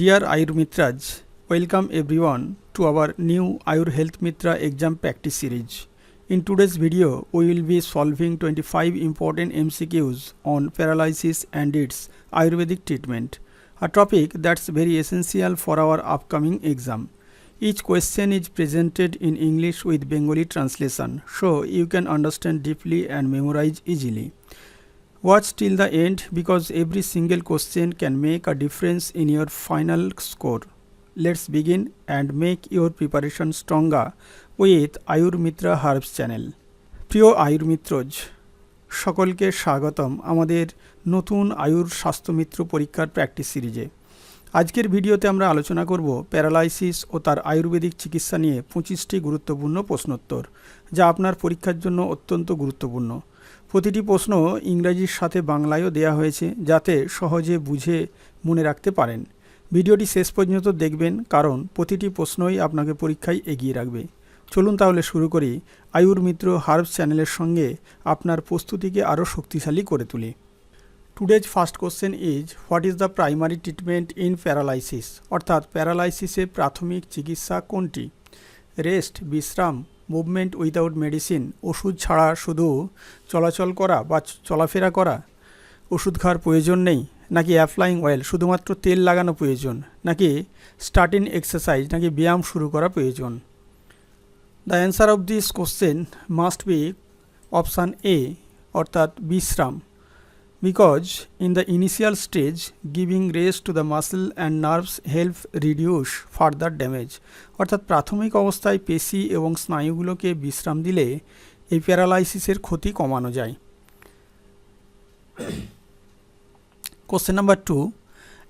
Dear Ayur Mitras, welcome everyone to our new Ayur Health Mitra exam practice series. In today's video, we will be solving 25 important MCQs on paralysis and its Ayurvedic treatment, a topic that's very essential for our upcoming exam. Each question is presented in English with Bengali translation, so you can understand deeply and memorize easily. Watch till the end because every single question can make a difference in your final score. Let's begin and make your preparation stronger with আয়ুর Mitra herbs channel প্রিয় আয়ুর মিত্রজ সকলকে স্বাগতম আমাদের নতুন আয়ুর স্বাস্থ্যমিত্র পরীক্ষার practice সিরিজে আজকের ভিডিওতে আমরা আলোচনা করব প্যারালাইসিস ও তার আয়ুর্বেদিক চিকিৎসা নিয়ে পঁচিশটি গুরুত্বপূর্ণ প্রশ্নোত্তর যা আপনার পরীক্ষার জন্য অত্যন্ত গুরুত্বপূর্ণ প্রতিটি প্রশ্ন ইংরাজির সাথে বাংলায়ও দেয়া হয়েছে যাতে সহজে বুঝে মনে রাখতে পারেন ভিডিওটি শেষ পর্যন্ত দেখবেন কারণ প্রতিটি প্রশ্নই আপনাকে পরীক্ষায় এগিয়ে রাখবে চলুন তাহলে শুরু করি আয়ুর মিত্র হার্ভ চ্যানেলের সঙ্গে আপনার প্রস্তুতিকে আরও শক্তিশালী করে তুলি today's first question is what is the primary treatment in paralysis অর্থাৎ প্যারালাইসিসে প্রাথমিক চিকিৎসা কোনটি রেস্ট বিশ্রাম মুভমেন্ট উইদাউট মেডিসিন ওষুধ ছাড়া শুধু চলাচল করা বা চলাফেরা করা ওষুধ খাওয়ার প্রয়োজন নেই নাকি অ্যাপ্লাইং অয়েল শুধুমাত্র তেল লাগানো প্রয়োজন নাকি স্টার্টিং এক্সারসাইজ নাকি ব্যায়াম শুরু করা প্রয়োজন the answer of this question must be option A অর্থাৎ বিশ্রাম because in the initial stage giving rest to the muscle and nerves help reduce further damage অর্থাৎ প্রাথমিক অবস্থায় পেশি এবং স্নায়ুগুলোকে বিশ্রাম দিলে এই প্যারালাইসিসের ক্ষতি কমানো যায় question number two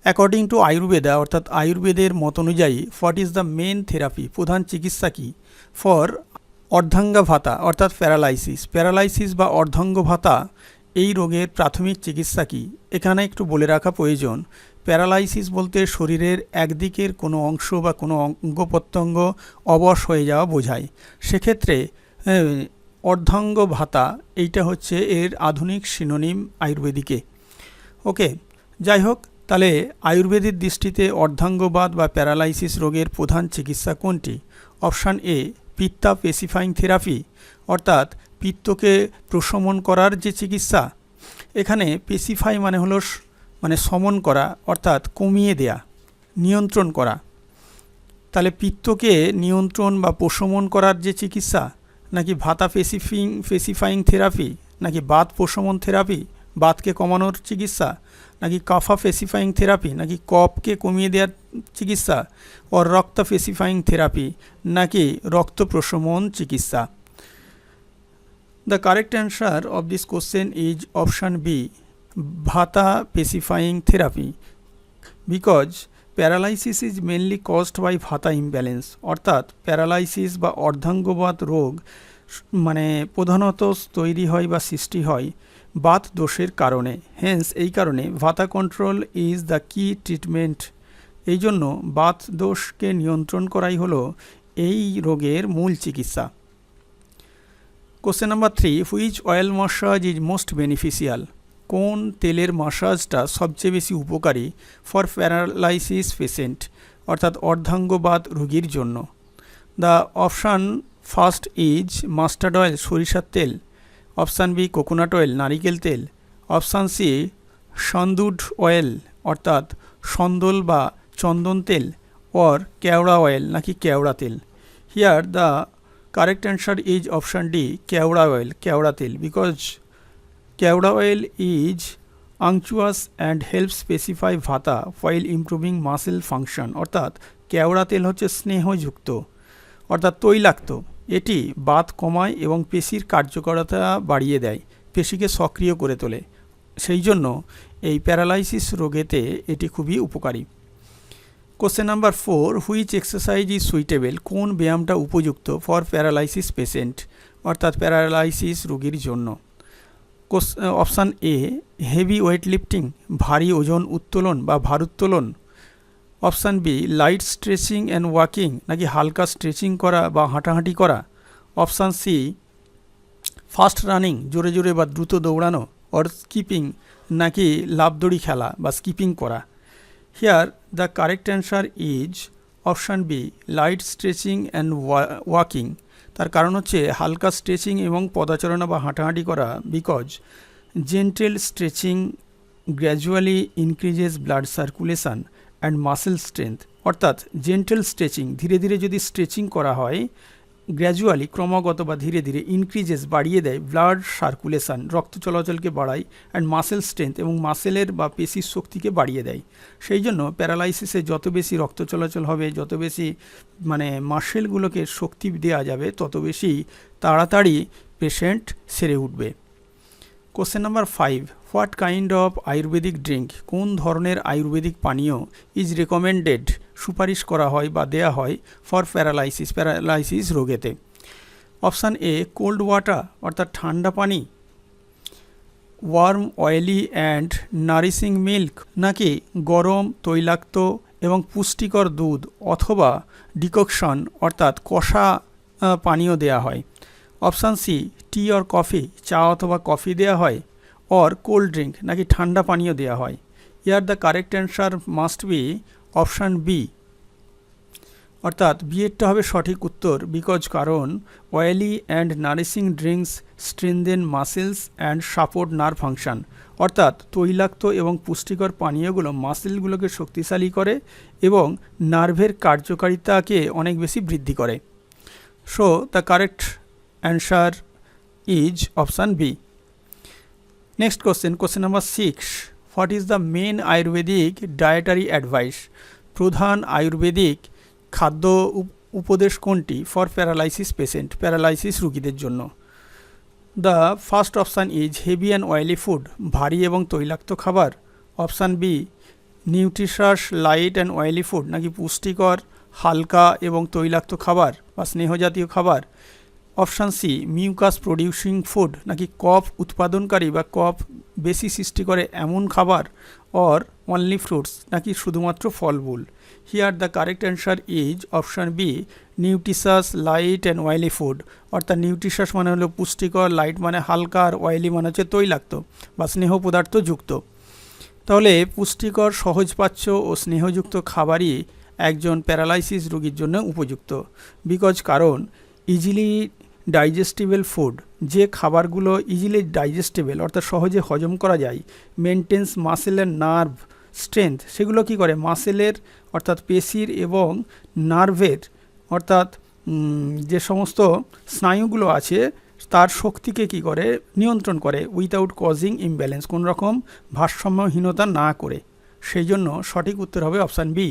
according to Ayurveda অর্থাৎ আয়ুর্বেদের মত অনুযায়ী what is the main therapy প্রধান চিকিৎসা কী ফর অর্ধাঙ্গ ভাতা অর্থাৎ প্যারালাইসিস প্যারালাইসিস বা অর্ধাঙ্গ ভাতা এই রোগের প্রাথমিক চিকিৎসা কী এখানে একটু বলে রাখা প্রয়োজন প্যারালাইসিস বলতে শরীরের একদিকের কোনো অংশ বা কোনো অঙ্গ প্রত্যঙ্গ অবশ হয়ে যাওয়া বোঝায় সেক্ষেত্রে অর্ধাঙ্গ ভাতা এইটা হচ্ছে এর আধুনিক সিনোনিম আয়ুর্বেদিকে ওকে যাই হোক তাহলে আয়ুর্বেদের দৃষ্টিতে অর্ধাঙ্গবাদ বা প্যারালাইসিস রোগের প্রধান চিকিৎসা কোনটি অপশান এ পিত্তা পেসিফাইং থেরাপি অর্থাৎ পিত্তকে প্রশমন করার যে চিকিৎসা এখানে পেসিফাই মানে হলো মানে সমন করা অর্থাৎ কমিয়ে দেয়া নিয়ন্ত্রণ করা তাহলে পিত্তকে নিয়ন্ত্রণ বা প্রশমন করার যে চিকিৎসা নাকি ভাতা ফেসিফিং পেসিফাইং থেরাপি নাকি বাত প্রশমন থেরাপি বাতকে কমানোর চিকিৎসা নাকি কাফা পেসিফাইং থেরাপি নাকি কপকে কমিয়ে দেওয়ার চিকিৎসা ও রক্ত পেসিফাইং থেরাপি নাকি রক্ত প্রশমন চিকিৎসা the correct answer of this question is option B vata pacifying therapy because paralysis is mainly caused by vata imbalance অর্থাৎ প্যারালাইসিস বা অর্ধাঙ্গবাদ রোগ মানে প্রধানত তৈরি হয় বা সৃষ্টি হয় বাত দোষের কারণে হেন্স এই কারণে vata control is the key treatment এই জন্য বাত দোষকে নিয়ন্ত্রণ করাই হলো এই রোগের মূল চিকিৎসা question number three which oil massage is most beneficial কোন তেলের মাসাজটা সবচেয়ে বেশি উপকারী ফর প্যারালাইসিস পেশেন্ট অর্থাৎ অর্ধাঙ্গবাদ রোগীর জন্য the option first is mustard oil সরিষার তেল অপশান বি কোকোনাট অয়েল নারিকেল তেল অপশান সি সন্দুড অয়েল অর্থাৎ সন্দল বা চন্দন তেল অর কেওড়া অয়েল নাকি কেওড়া তেল here the Correct answer is option D, Kewda oil, Kewda til, because Kewda oil is unctuous and helps specify vata while improving muscle function অর্থাৎ কেওড়া তেল হচ্ছে স্নেহযুক্ত অর্থাৎ তৈলাক্ত এটি বাত কমায় এবং পেশির কার্যকরতা বাড়িয়ে দেয় পেশিকে সক্রিয় করে তোলে সেই জন্য এই প্যারালাইসিস রোগেতে এটি খুবই উপকারী question number four which exercise is suitable কোন ব্যায়ামটা উপযুক্ত ফর প্যারালাইসিস পেশেন্ট অর্থাৎ প্যারালাইসিস রোগীর জন্য option A heavy weight lifting ভারী ওজন উত্তোলন বা ভারোত্তোলন option B light stretching and walking নাকি হালকা স্ট্রেচিং করা বা হাঁটাহাঁটি করা অপশান সি ফাস্ট রানিং জোরে জোরে বা দ্রুত দৌড়ানো অর স্কিপিং নাকি লাফ খেলা বা স্কিপিং করা Here the correct answer is option B light stretching and walking তার কারণ হচ্ছে হালকা স্ট্রেচিং এবং পদাচরণা বা হাঁটাহাঁটি করা because gentle stretching gradually increases blood circulation and muscle strength অর্থাৎ জেন্টেল স্ট্রেচিং ধীরে ধীরে যদি স্ট্রেচিং করা হয় গ্র্যাজুয়ালি ক্রমাগত বা ধীরে ধীরে ইনক্রিজেস বাড়িয়ে দেয় ব্লাড সার্কুলেশন রক্ত চলাচলকে বাড়ায় অ্যান্ড মাসেল স্ট্রেংথ এবং মাসেলের বা পেশির শক্তিকে বাড়িয়ে দেয় সেই জন্য প্যারালাইসিসে যত বেশি রক্ত চলাচল হবে যত বেশি মানে মাসেলগুলোকে শক্তি দেওয়া যাবে তত বেশি তাড়াতাড়ি পেশেন্ট সেরে উঠবে question number five what kind of Ayurvedic drink কোন ধরনের আয়ুর্বেদিক পানীয় ইজ রেকমেন্ডেড সুপারিশ করা হয় বা দেয়া হয় ফর প্যারালাইসিস প্যারালাইসিস রোগেতে অপশান এ কোল্ড ওয়াটার অর্থাৎ ঠান্ডা পানি warm oily and nourishing milk নাকি গরম তৈলাক্ত এবং পুষ্টিকর দুধ অথবা ডিককশন অর্থাৎ কষা পানীয় দেয়া হয় option C tea or coffee চা অথবা কফি দেয়া হয় অর কোল্ড ড্রিঙ্ক নাকি ঠান্ডা পানীয় দেয়া হয় here the correct answer must be option B অর্থাৎ বিয়েরটা হবে সঠিক উত্তর বিকজ কারণ oily and nourishing drinks strengthen muscles and support nerve function অর্থাৎ তৈলাক্ত এবং পুষ্টিকর পানীয়গুলো মাসেলগুলোকে শক্তিশালী করে এবং নার্ভের কার্যকারিতাকে অনেক বেশি বৃদ্ধি করে so the correct answer is option B next question question number six what is the main Ayurvedic dietary advice প্রধান আয়ুর্বেদিক খাদ্য উপদেশ কোনটি ফর প্যারালাইসিস পেশেন্ট প্যারালাইসিস রুগীদের জন্য the first option is heavy and oily food ভারী এবং তৈলাক্ত খাবার option B nutritious light and oily food নাকি পুষ্টিকর হালকা এবং তৈলাক্ত খাবার বা স্নেহজাতীয় খাবার option C mucus producing food নাকি কফ উৎপাদনকারী বা কফ বেশি সৃষ্টি করে এমন খাবার অর অনলি ফ্রুটস নাকি শুধুমাত্র ফলমূল here the correct answer is option B nutritious light and oily food অর্থাৎ নিউট্রিশাস মানে হলো পুষ্টিকর লাইট মানে হালকা আর অয়েলি মানে হচ্ছে তৈলাক্ত বা স্নেহ পদার্থ যুক্ত তাহলে পুষ্টিকর সহজপাচ্য ও স্নেহযুক্ত খাবারই একজন প্যারালাইসিস রোগীর জন্য উপযুক্ত বিকজ কারণ ইজিলি ডাইজেস্টেবল ফুড যে খাবারগুলো ইজিলি ডাইজেস্টেবল অর্থাৎ সহজে হজম করা যায় maintains muscle and nerve strength সেগুলো কি করে মাসেলের অর্থাৎ পেশির এবং নার্ভের অর্থাৎ যে সমস্ত স্নায়ুগুলো আছে তার শক্তিকে কি করে নিয়ন্ত্রণ করে উইথাউট কজিং ইমব্যালেন্স কোনো রকম ভারসাম্যহীনতা না করে সেই জন্য সঠিক উত্তর হবে option B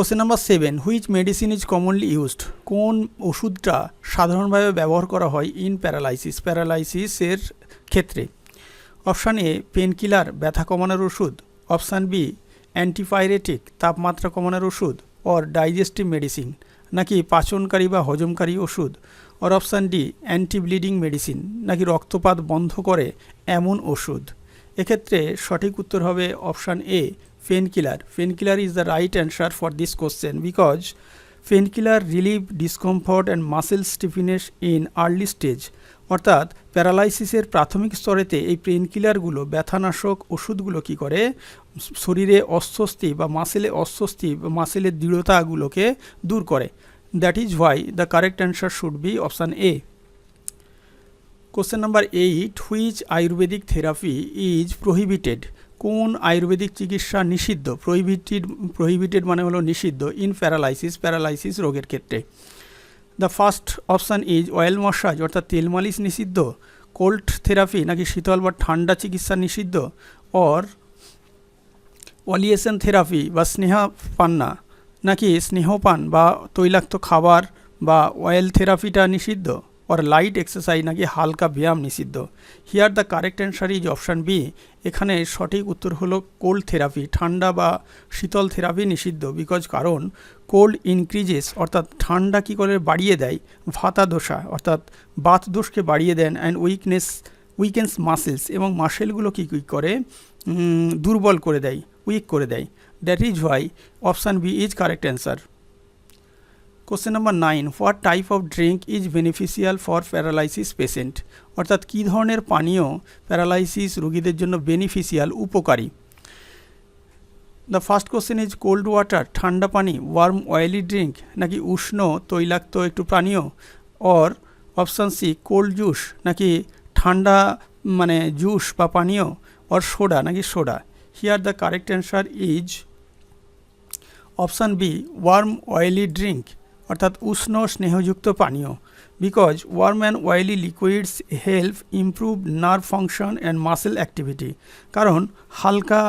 question number seven which medicine is commonly used কোন ওষুধটা সাধারণভাবে ব্যবহার করা হয় ইন প্যারালাইসিস প্যারালাইসিসের ক্ষেত্রে অপশান এ পেনকিলার ব্যথা কমানোর ওষুধ অপশান বি অ্যান্টিপাইরেটিক তাপমাত্রা কমানোর ওষুধ অর ডাইজেস্টিভ মেডিসিন নাকি পাচনকারী বা হজমকারী ওষুধ or option D anti bleeding medicine নাকি রক্তপাত বন্ধ করে এমন ওষুধ এক্ষেত্রে সঠিক উত্তর হবে option A painkiller. Painkiller is the right answer for this question because painkiller relieve discomfort and muscle stiffness in early stage অর্থাৎ প্যারালাইসিসের প্রাথমিক স্তরেতে এই পেনকিলারগুলো ব্যথানাশক ওষুধগুলো কি করে শরীরে অস্বস্তি বা মাসেলে অস্বস্তি বা মাসেলের দৃঢ়তাগুলোকে দূর করে that is why the correct answer should be option A question number eight which Ayurvedic therapy is prohibited কোন আয়ুর্বেদিক চিকিৎসা নিষিদ্ধ প্রহিবিটেড প্রহিবিটেড মানে হলো নিষিদ্ধ ইন প্যারালাইসিস প্যারালাইসিস রোগের ক্ষেত্রে the first option is oil massage অর্থাৎ তেল মালিশ নিষিদ্ধ কোল্ড থেরাপি নাকি শীতল বা ঠান্ডা চিকিৎসা নিষিদ্ধ অর অলিয়েশন থেরাপি বা স্নেহা পান্না নাকি স্নেহপান বা তৈলাক্ত খাবার বা অয়েল থেরাপিটা নিষিদ্ধ অর লাইট এক্সারসাইজ নাকি হালকা ব্যায়াম নিষিদ্ধ here the correct answer is option B এখানে সঠিক উত্তর হল কোল্ড থেরাপি ঠান্ডা বা শীতল থেরাপি নিষিদ্ধ বিকজ কারণ কোল্ড ইনক্রিজেস অর্থাৎ ঠান্ডা কী করে বাড়িয়ে দেয় ভাতা দোষা অর্থাৎ বাত দোষকে বাড়িয়ে দেন অ্যান্ড উইকনেস উইকেন্স মাসেলস এবং মাসেলগুলো কী কী করে দুর্বল করে দেয় উইক করে দেয় that is why option B is correct answer question number nine what type of drink is beneficial for paralysis patient অর্থাৎ কী ধরনের পানীয় প্যারালাইসিস রুগীদের জন্য বেনিফিশিয়াল উপকারী the first question is cold water ঠান্ডা পানি ওয়ার্ম অয়েলি ড্রিঙ্ক নাকি উষ্ণ তৈলাক্ত একটু পানীয় or option C cold juice নাকি ঠান্ডা মানে জুস বা পানীয় অর সোডা নাকি soda here the correct answer is option B warm oily drink অর্থাৎ উষ্ণ স্নেহযুক্ত পানীয় because warm and oily liquids help improve nerve function and muscle activity কারণ হালকা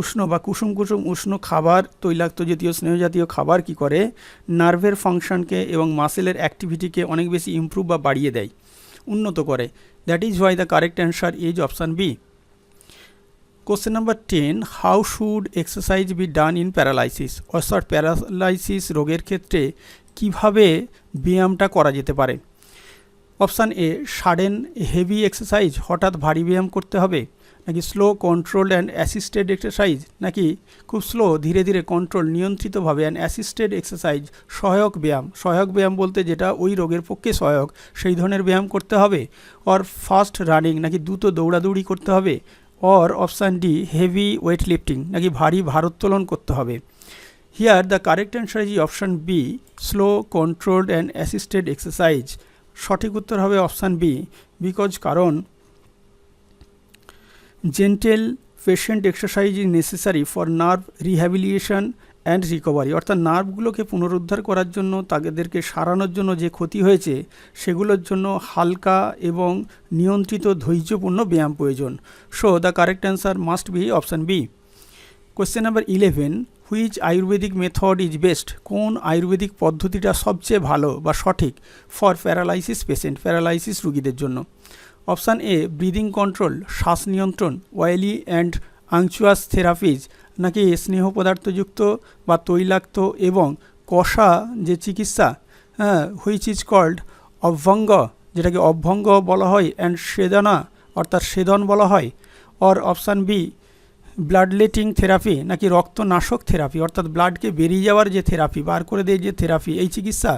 উষ্ণ বা কুসুম কুসুম উষ্ণ খাবার তৈলাক্ত জাতীয় স্নেহ জাতীয় খাবার কি করে নার্ভের ফাংশনকে এবং মাসেলের অ্যাক্টিভিটিকে অনেক বেশি ইম্প্রুভ বা বাড়িয়ে দেয় উন্নত করে that is why the correct answer is option B question number ten how should exercise be done in paralysis অর্থাৎ প্যারালাইসিস রোগের ক্ষেত্রে কিভাবে ব্যায়ামটা করা যেতে পারে option A sudden heavy exercise হঠাৎ ভারী ব্যায়াম করতে হবে নাকি slow control and assisted exercise নাকি খুব স্লো ধীরে ধীরে কন্ট্রোল নিয়ন্ত্রিতভাবে অ্যান্ড অ্যাসিস্টেড এক্সারসাইজ সহায়ক ব্যায়াম সহায়ক ব্যায়াম বলতে যেটা ওই রোগের পক্ষে সহায়ক সেই ধরনের ব্যায়াম করতে হবে অর ফাস্ট রানিং নাকি দ্রুত দৌড়াদৌড়ি করতে হবে or option D heavy weight lifting নাকি ভারী ভারোত্তোলন করতে হবে Here the correct answer is option B slow controlled and assisted exercise সঠিক উত্তর হবে অপশান বি বিকজ কারণ gentle patient exercise is necessary for nerve rehabilitation and recovery অর্থাৎ নার্ভগুলোকে পুনরুদ্ধার করার জন্য তাদেরকে সারানোর জন্য যে ক্ষতি হয়েছে সেগুলোর জন্য হালকা এবং নিয়ন্ত্রিত ধৈর্যপূর্ণ ব্যায়াম প্রয়োজন so the correct answer must be option B question number eleven which Ayurvedic method is best কোন আয়ুর্বেদিক পদ্ধতিটা সবচেয়ে ভালো বা সঠিক ফর প্যারালাইসিস পেশেন্ট প্যারালাইসিস রুগীদের জন্য অপশান এ ব্রিদিং কন্ট্রোল শ্বাস নিয়ন্ত্রণ অয়েলি অ্যান্ড আংচুয়াস থেরাপিজ নাকি স্নেহ পদার্থযুক্ত বা তৈলাক্ত এবং কষা যে চিকিৎসা হ্যাঁ হুইচ ইজ কল্ড অভ্যঙ্গ যেটাকে অভ্যঙ্গ বলা হয় অ্যান্ড সেদনা অর্থাৎ সেদন বলা হয় or option B bloodletting therapy নাকি রক্তনাশক থেরাপি অর্থাৎ ব্লাডকে বেরিয়ে যাওয়ার যে থেরাপি বার করে দেয় যে থেরাপি এই চিকিৎসা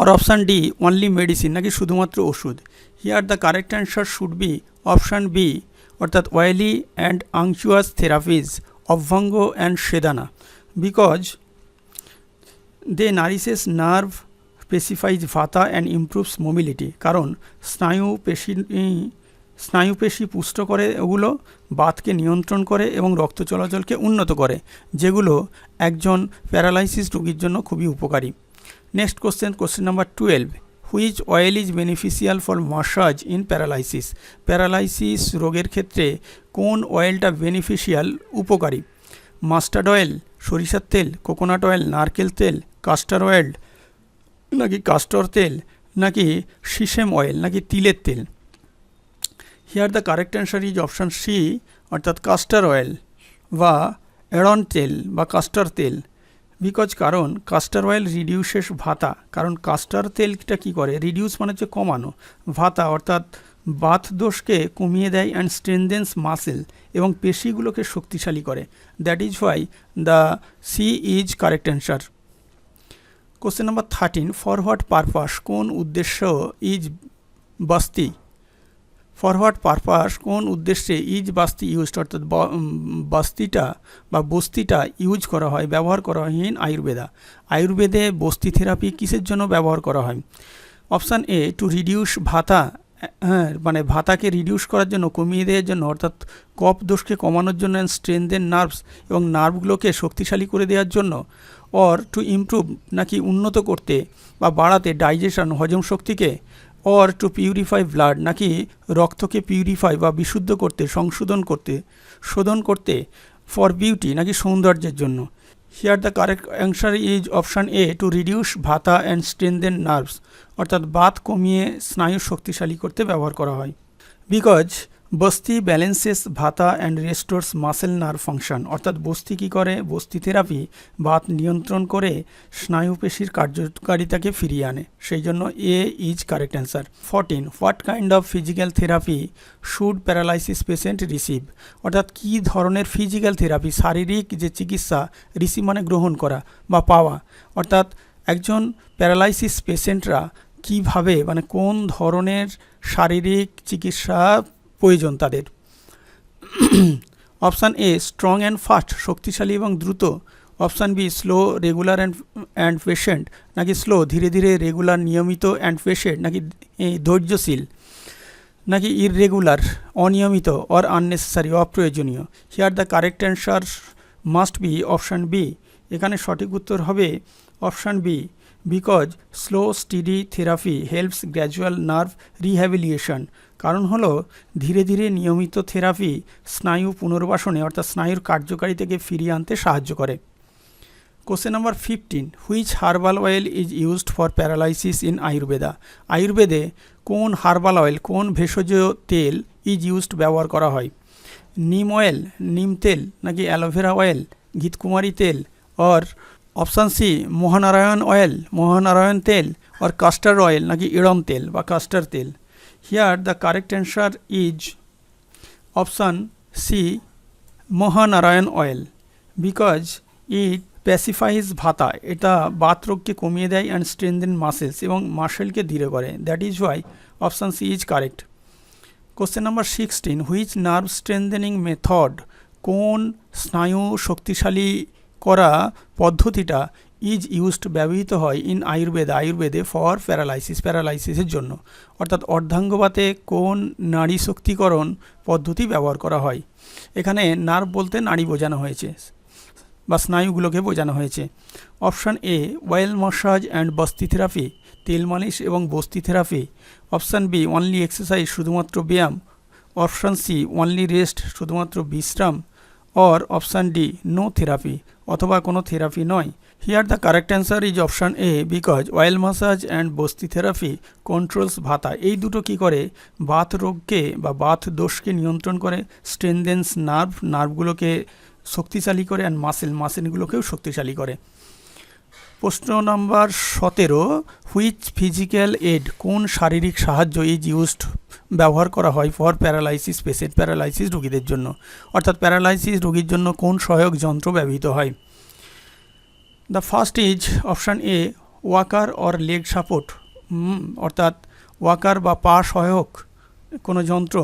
or option D only medicine নাকি শুধুমাত্র ওষুধ here the correct answer should be option B অর্থাৎ oily and unctuous therapies abhyanga and swedana because they nourishes nerve pacifies vata and improves mobility কারণ স্নায়ু পেশি স্নায়ুপেশি পুষ্ট করে ওগুলো বাতকে নিয়ন্ত্রণ করে এবং রক্ত চলাচলকে উন্নত করে যেগুলো একজন প্যারালাইসিস রোগীর জন্য খুবই উপকারী next question question number twelve which oil is beneficial for massage in paralysis paralysis রোগের ক্ষেত্রে কোন অয়েলটা বেনিফিশিয়াল উপকারী মাস্টার্ড অয়েল সরিষার তেল কোকোনাট অয়েল নারকেল তেল কাস্টার অয়েল নাকি কাস্টর তেল নাকি সিসেম অয়েল নাকি তিলের তেল here the correct answer is option C অর্থাৎ কাস্টার অয়েল বা অ্যারন তেল বা কাস্টার তেল বিকজ কারণ কাস্টার অয়েল রিডিউসেস ভাতা কারণ কাস্টার তেলটা কি করে রিডিউস মানে হচ্ছে কমানো ভাতা অর্থাৎ বাথ দোষকে কমিয়ে দেয় অ্যান্ড স্ট্রেনদেন্স মাসেল এবং পেশিগুলোকে শক্তিশালী করে that is why the C is correct answer question number thirteen for what purpose কোন উদ্দেশ্য is basti for what purpose কোন উদ্দেশ্যে ইজ বাস্তি ইউজড অর্থাৎ বাস্তিটা বা বস্তিটা ইউজ করা হয় ব্যবহার করা হয় ইন আয়ুর্বেদা আয়ুর্বেদে বস্তি থেরাপি কিসের জন্য ব্যবহার করা হয় অপশান এ টু রিডিউস ভাতা হ্যাঁ মানে ভাতাকে রিডিউস করার জন্য কমিয়ে দেওয়ার জন্য অর্থাৎ কপ দোষকে কমানোর জন্য অ্যান্ড স্ট্রেনদেন নার্ভস এবং নার্ভগুলোকে শক্তিশালী করে দেওয়ার জন্য অর টু ইমপ্রুভ নাকি উন্নত করতে বা বাড়াতে ডাইজেশন হজম শক্তিকে অর টু পিউরিফাই ব্লাড নাকি রক্তকে পিউরিফাই বা বিশুদ্ধ করতে সংশোধন করতে শোধন করতে ফর বিউটি নাকি সৌন্দর্যের জন্য here the correct answer is option A to reduce vata and strengthen nerves অর্থাৎ বাত কমিয়ে স্নায়ু শক্তিশালী করতে ব্যবহার করা হয় because basti balances vata and restores muscle nerve function অর্থাৎ বস্তি কী করে বস্তি থেরাপি ভাত নিয়ন্ত্রণ করে স্নায়ুপেশির কার্যকারিতাকে ফিরিয়ে আনে সেই জন্য A is correct answer fourteen what kind of physical therapy should paralysis patient receive অর্থাৎ কী ধরনের ফিজিক্যাল থেরাপি শারীরিক যে চিকিৎসা রিসিভ মানে গ্রহণ করা বা পাওয়া অর্থাৎ একজন প্যারালাইসিস পেশেন্টরা কিভাবে মানে কোন ধরনের শারীরিক চিকিৎসা প্রয়োজন তাদের option A strong and fast শক্তিশালী এবং দ্রুত option B slow regular and and patient নাকি স্লো ধীরে ধীরে রেগুলার নিয়মিত অ্যান্ড পেশেন্ট নাকি ধৈর্যশীল নাকি ইররেগুলার অনিয়মিত অর আননেসেসারি অপ্রয়োজনীয় here the correct answer must be option B এখানে সঠিক উত্তর হবে option B because slow steady therapy helps gradual nerve rehabilitation কারণ হলো ধীরে ধীরে নিয়মিত থেরাপি স্নায়ু পুনর্বাসনে অর্থাৎ স্নায়ুর কার্যকারিতাকে ফিরিয়ে আনতে সাহায্য করে question number fifteen which herbal oil is used for paralysis in Ayurveda আয়ুর্বেদে কোন হার্বাল অয়েল কোন ভেষজ তেল ইজ ইউজড ব্যবহার করা হয় নিম অয়েল নিম তেল নাকি অ্যালোভেরা অয়েল ঘিতকুমারী তেল or option C Mahanarayan oil Mahanarayan তেল অর কাস্টার অয়েল নাকি ইড়ম তেল বা কাস্টার তেল Here the correct answer is option C Mohanarayan oil because it প্যাসিফাইজ vata এটা বাতরোগকে কমিয়ে দেয় অ্যান্ড স্ট্রেন্দেন মাসেলস এবং মাসেলকে ধীরে করে that is why option C is correct question number sixteen which nerve strengthening method কোন স্নায়ু শক্তিশালী করা পদ্ধতিটা ইজ ইউজড ব্যবহৃত হয় ইন আয়ুর্বেদ আয়ুর্বেদে ফর প্যারালাইসিস প্যারালাইসিসের জন্য অর্থাৎ অর্ধাঙ্গবাতে কোন নারী শক্তিকরণ পদ্ধতি ব্যবহার করা হয় এখানে নার্ভ বলতে নারী বোঝানো হয়েছে বা স্নায়ুগুলোকে বোঝানো হয়েছে option A oil massage and basti therapy তেল মালিশ এবং basti therapy option B only exercise শুধুমাত্র ব্যায়াম অপশান সি অনলি রেস্ট শুধুমাত্র বিশ্রাম or option D no therapy অথবা কোনো থেরাপি নয় Here the correct answer is option A because oil massage and basti therapy controls vata এই দুটো কি করে বাথ রোগকে বা বাথ দোষকে নিয়ন্ত্রণ করে স্ট্রেনদেন্স নার্ভ নার্ভগুলোকে শক্তিশালী করে অ্যান্ড মাসেল মাসেলগুলোকেও শক্তিশালী করে প্রশ্ন নম্বর সতেরো হুইচ ফিজিক্যাল এড কোন শারীরিক সাহায্য ইজ ইউজড ব্যবহার করা হয় ফর প্যারালাইসিস পেশেন্ট প্যারালাইসিস রুগীদের জন্য অর্থাৎ প্যারালাইসিস রুগীর জন্য কোন সহায়ক যন্ত্র ব্যবহৃত হয় the first is option A walker or leg support অর্থাৎ ওয়াকার বা পা সহায়ক কোনো যন্ত্র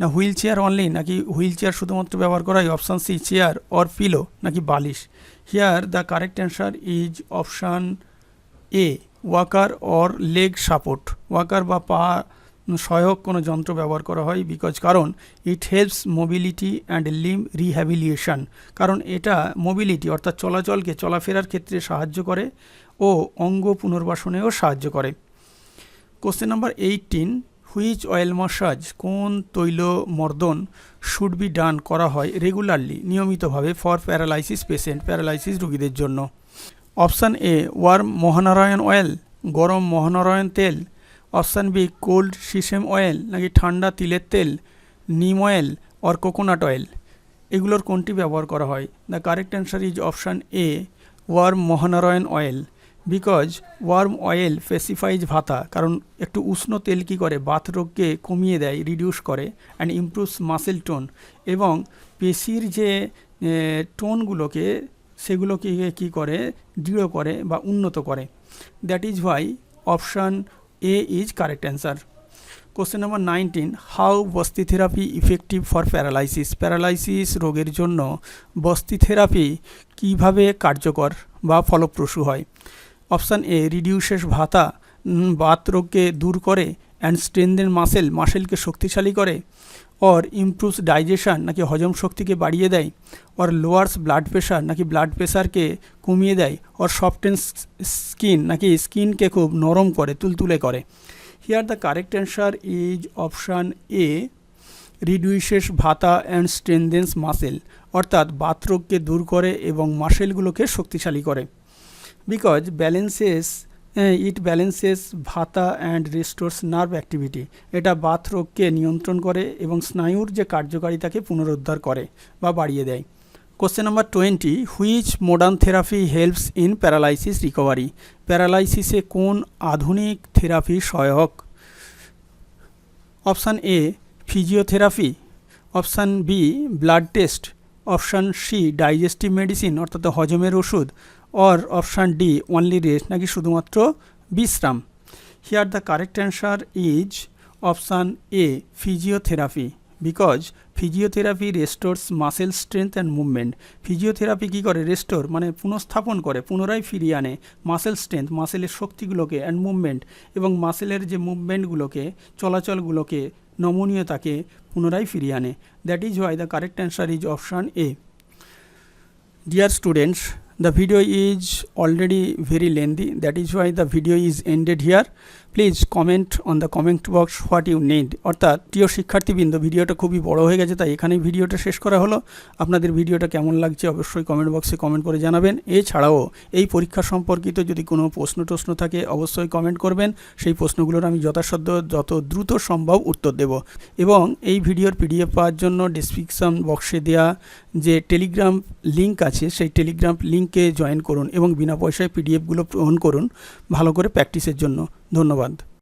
না হুইল চেয়ার অনলি নাকি হুইল চেয়ার শুধুমাত্র ব্যবহার করাই option C chair or pillow নাকি বালিশ here the correct answer is option A walker or leg support walker বা পা সহায়ক কোনো যন্ত্র ব্যবহার করা হয় বিকজ কারণ it helps mobility and limb rehabilitation কারণ এটা মোবিলিটি অর্থাৎ চলাচলকে চলাফেরার ক্ষেত্রে সাহায্য করে ও অঙ্গ পুনর্বাসনেও সাহায্য করে question number eighteen which oil massage কোন তৈল মর্দন শুড বি ডান করা হয় রেগুলারলি নিয়মিতভাবে ফর প্যারালাইসিস পেশেন্ট প্যারালাইসিস রোগীদের জন্য option A warm Mahanarayan oil গরম মহানারায়ণ তেল option B cold sesame oil নাকি ঠান্ডা তিলের তেল নিম অয়েল অর কোকোনাট অয়েল এগুলোর কোনটি ব্যবহার করা হয় the correct answer is option A warm Mahanarayan oil because warm oil pacifies vata কারণ একটু উষ্ণ তেল কী করে বাথ রোগকে কমিয়ে দেয় রিডিউস করে অ্যান্ড ইমপ্রুভস মাসেল টোন এবং পেশির যে টোনগুলোকে সেগুলোকে কী করে দৃঢ় করে বা উন্নত করে that is why option A is correct answer. Question number nineteen how basti therapy effective for paralysis paralysis রোগের জন্য বস্তি থেরাপি কীভাবে কার্যকর বা ফলপ্রসূ হয় অপশান এ রিডিউসেস ভাতা বাত রোগকে দূর করে অ্যান্ড স্ট্রেন্দেন মাসেল মাসেলকে শক্তিশালী করে অর ইমপ্রুভস ডাইজেশান নাকি হজম শক্তিকে বাড়িয়ে দেয় অর লোয়ার্স ব্লাড প্রেশার নাকি ব্লাড প্রেশারকে কমিয়ে দেয় অর সফটেন স্কিন নাকি স্কিনকে খুব নরম করে তুলতুলে করে here the correct answer is option A reduces vata and strengthens muscle অর্থাৎ বাতরোগকে দূর করে এবং মাসেলগুলোকে শক্তিশালী করে because balances it balances vata and restores nerve activity এটা রোগকে নিয়ন্ত্রণ করে এবং স্নায়ুর যে কার্যকারিতাকে পুনরুদ্ধার করে বা বাড়িয়ে দেয় question number twenty which modern therapy helps in paralysis recovery প্যারালাইসিসে কোন আধুনিক থেরাপি সহায়ক option A physiotherapy option B blood test option C digestive medicine অর্থাৎ হজমের ওষুধ or option D only rest নাকি শুধুমাত্র বিশ্রাম here the correct answer is option A physiotherapy because physiotherapy restores muscle strength and movement physiotherapy কী করে restore মানে পুনঃস্থাপন করে পুনরায় ফিরিয়ে আনে মাসেল স্ট্রেংথ মাসেলের শক্তিগুলোকে অ্যান্ড মুভমেন্ট এবং মাসেলের যে মুভমেন্টগুলোকে চলাচলগুলোকে নমনীয়তাকে পুনরায় ফিরিয়ে আনে that is why the correct answer is option A dear students the video is already very lengthy that is why the video is ended here please comment on the comment box what you need অর্থাৎ প্রিয় শিক্ষার্থীবৃন্দ ভিডিওটা খুবই বড় হয়ে গেছে তাই এখানেই ভিডিওটা শেষ করা হলো আপনাদের ভিডিওটা কেমন লাগছে অবশ্যই কমেন্ট বক্সে কমেন্ট করে জানাবেন এছাড়াও এই পরীক্ষা সম্পর্কিত যদি কোনো প্রশ্ন টশ্ন থাকে অবশ্যই কমেন্ট করবেন সেই প্রশ্নগুলোর আমি যথাসাধ্য যত দ্রুত সম্ভব উত্তর দেব এবং এই ভিডিওর পিডিএফ পাওয়ার জন্য ডিসক্রিপশান বক্সে দেওয়া যে টেলিগ্রাম লিঙ্ক আছে সেই টেলিগ্রাম লিঙ্কে জয়েন করুন এবং বিনা পয়সায় পিডিএফগুলো গ্রহণ করুন ভালো করে প্র্যাকটিসের জন্য ধন্যবাদ